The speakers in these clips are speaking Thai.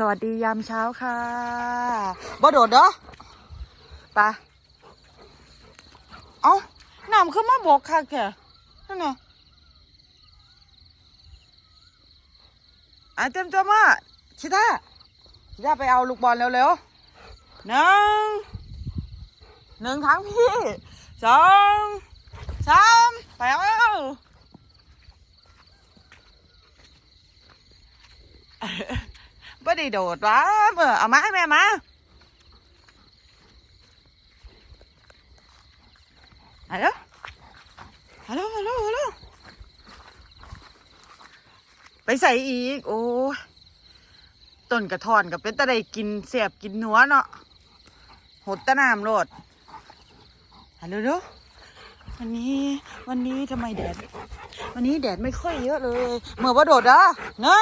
สวัสดียามเช้าค่ะบ่โดดเด้อไปะเอ้าน้ำขึ้นมาบกค่ะแกนั่นน่ะอะเตรียมตัวมาชิต้าชิต้าไปเอาลูกบอลเร็วๆหนึ่งหนึ่งครั้งพี่สองสามไปเอา บ่ ได้โดดวะเมื่อเอามาแม่มาฮัลโหลฮัลโหลฮัลโหลฮัลโหลไปใส่อีก โอ้ต้นกระท่อนกับเป็นตะไดกินเสียบกินหัวเนาะหดตะน้ำโลดฮัลโหลดูวันนี้วันนี้ทำไมแดด วันนี้แดดไม่ค่อยเยอะเลย เมื่อว่าโดดอะเนอะ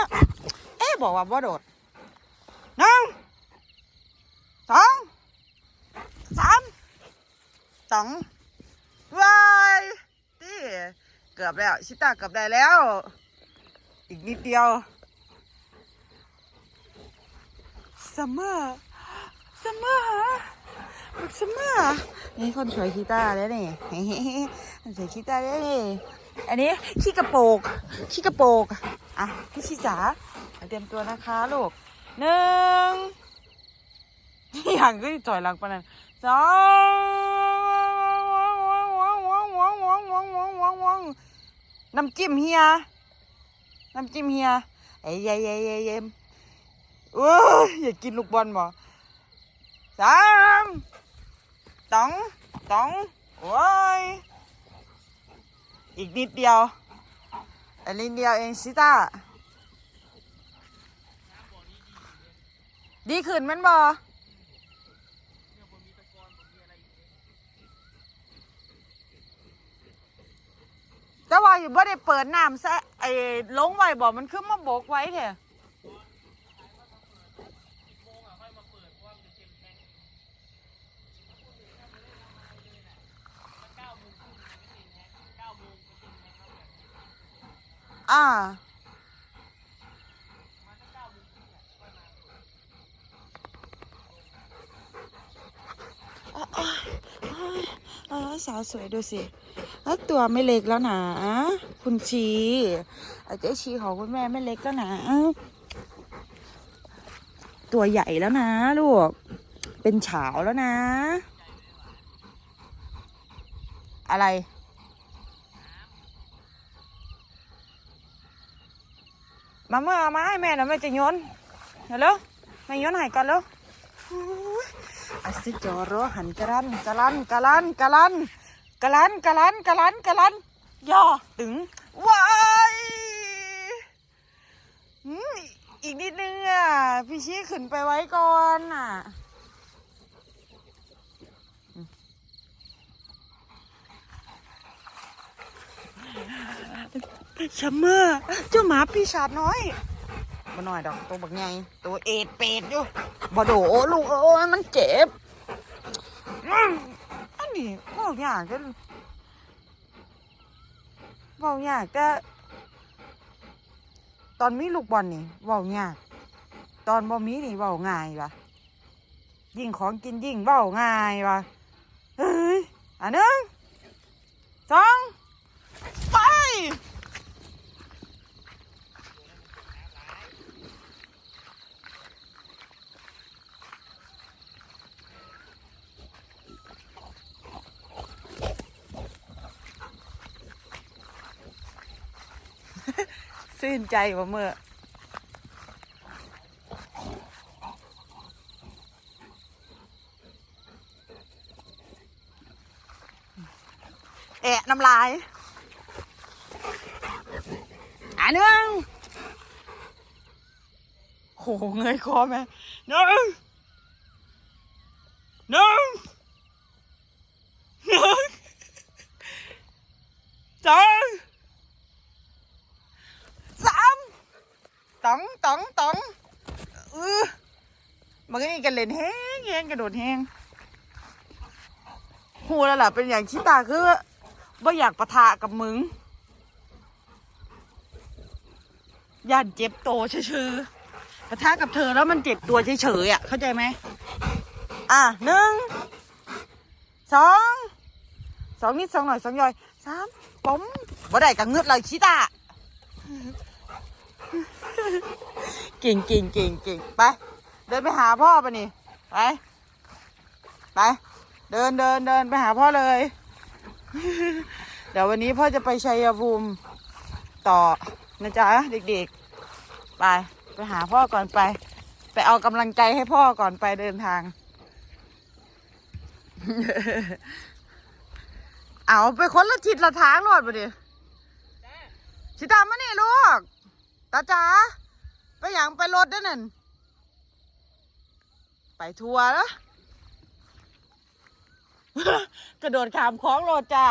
เอ๊ะบอกว่าว่าโดด สองสามสองวายตีเกือบแล้ว ชิตาเกือบได้แล้ว อีกนิดเดียวซัมเมอร์ซัมเมอร์ซัมเมอร์นี่คนสวยคีตาแล้วนี่เฮ้คนสวยคีตาแล้วนี่อันนี้ขี้กระโปกขี้กระโปกอะพี่ชิจ๋าเตรียมตัวนะคะลูกหนึ่ง อย่างก็ถอยหลังไปนั่นสองน้ำจิ้มเฮียน้ำจิ้มเฮียไอ้เย่เย่เย่เย่เอ้ยอยากินลูกบอลบ่สามสองสองโอ้ยอีกนิดเดียวอันนี้เดียวเองซิต้าดีขึ้นแมันบ่ แต่ว่าอยู่บ่ได้เปิดน้ำซะไอ้ลงไว้บ่มันขึ้นมาโบกไว้เถอะอ่า ออสาวสวยดูสิ แล้วตัวไม่เล็กแล้วนะคุณชีอาเจ๊ชีของคุณแม่ไม่เล็กแล้วนะตัวใหญ่แล้วนะลูก เป็นเฉาวแล้วนะ อะไรมาเมื่อเอามาให้แม่นะแม่จะโยนเดี๋ยวแม่โยนให้ก่อนเร็ว อ้ยอาซิจอรอหันกะลันกะลันกะลันกะลันกะลันกะลันกะลันกะลันย่อถึงวายอืมอีกนิดนึงอะพี่ชี้ขึ้นไปไว้ก่อนอะชัมเมอร์เจ้าหมาปีศาจน้อย มาหน่อยดอกตัวบักไงตัวเอดเป็ดอยู่บโดลูกเอ้ยมันเจ็บอันนี้เบาอยากจะเบาอยากจะตอนมีลูกบอลนี่เบายากตอนบ่มีนี่เบาง่ายวะยิ่งของกินยิ่งเบาง่ายวะเฮ้ยอันหนึ่งสองไป ซื่นใจว่าเมื่อแอะน้ำลายอันหนึ่งโหเงยคอไหมหนึ่งหนึ่งหนึ่งสอง สาม ต๋องต๋องต๋องเออมันก็นี่กันเล่นแห้งแห้งกระโดดแห้งหูแล้วล่ะเป็นอย่างชิตาคือว่าอยากปะทะกับมึงย่านเจ็บโตชื่อๆปะทะกับเธอแล้วมันเจ็บตัวเฉยๆอะ เข้าใจไหมอะหนึ่งสองสองนิดสองหน่อยสองย่อยสามปมบ่ได้กับเงืดเลยชิตา เก่งเก่งเก่งเก่งไป เดินไปหาพ่อปะนี่ ไป ไป เดินเดินเดินไปหาพ่อเลย เดี๋ยววันนี้พ่อจะไปชัยภูมิต่อนะจ๊ะเด็กๆ ไป ไปหาพ่อก่อนไป ไปเอากำลังใจให้พ่อก่อนไปเดินทาง เอาไปคนละทิศละทางรอดไปดิชิตามมานี่ลูก ตาจ๋าไปหยังไปรถด้อนั่น ไปทัวร์แล้วกระโดดขามคล้องรถจ้า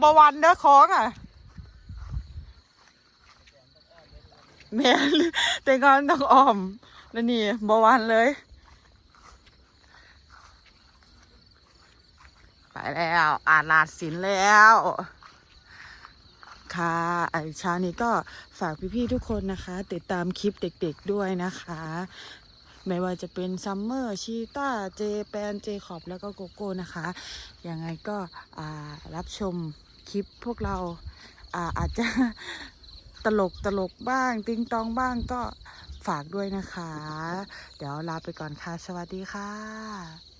บวันเด้อคล้องอะแม่นแต่ก่อนต้องอ้อมแล้วนี่บวันเลย ไปแล้ว อาลาดสินแล้ว ค่ะไอเช้านี้ก็ฝากพี่ๆทุกคนนะคะ ติดตามคลิปเด็กๆด้วยนะคะ ไม่ว่าจะเป็นซัมเมอร์ชีต้าเจแปนเจคอบแล้วก็โกโก้นะคะยังไงก็รับชมคลิปพวกเราอาอาจจะตลกตลกบ้าง ติงตองบ้างก็ฝากด้วยนะคะ เดี๋ยวลาไปก่อนค่ะ สวัสดีค่ะ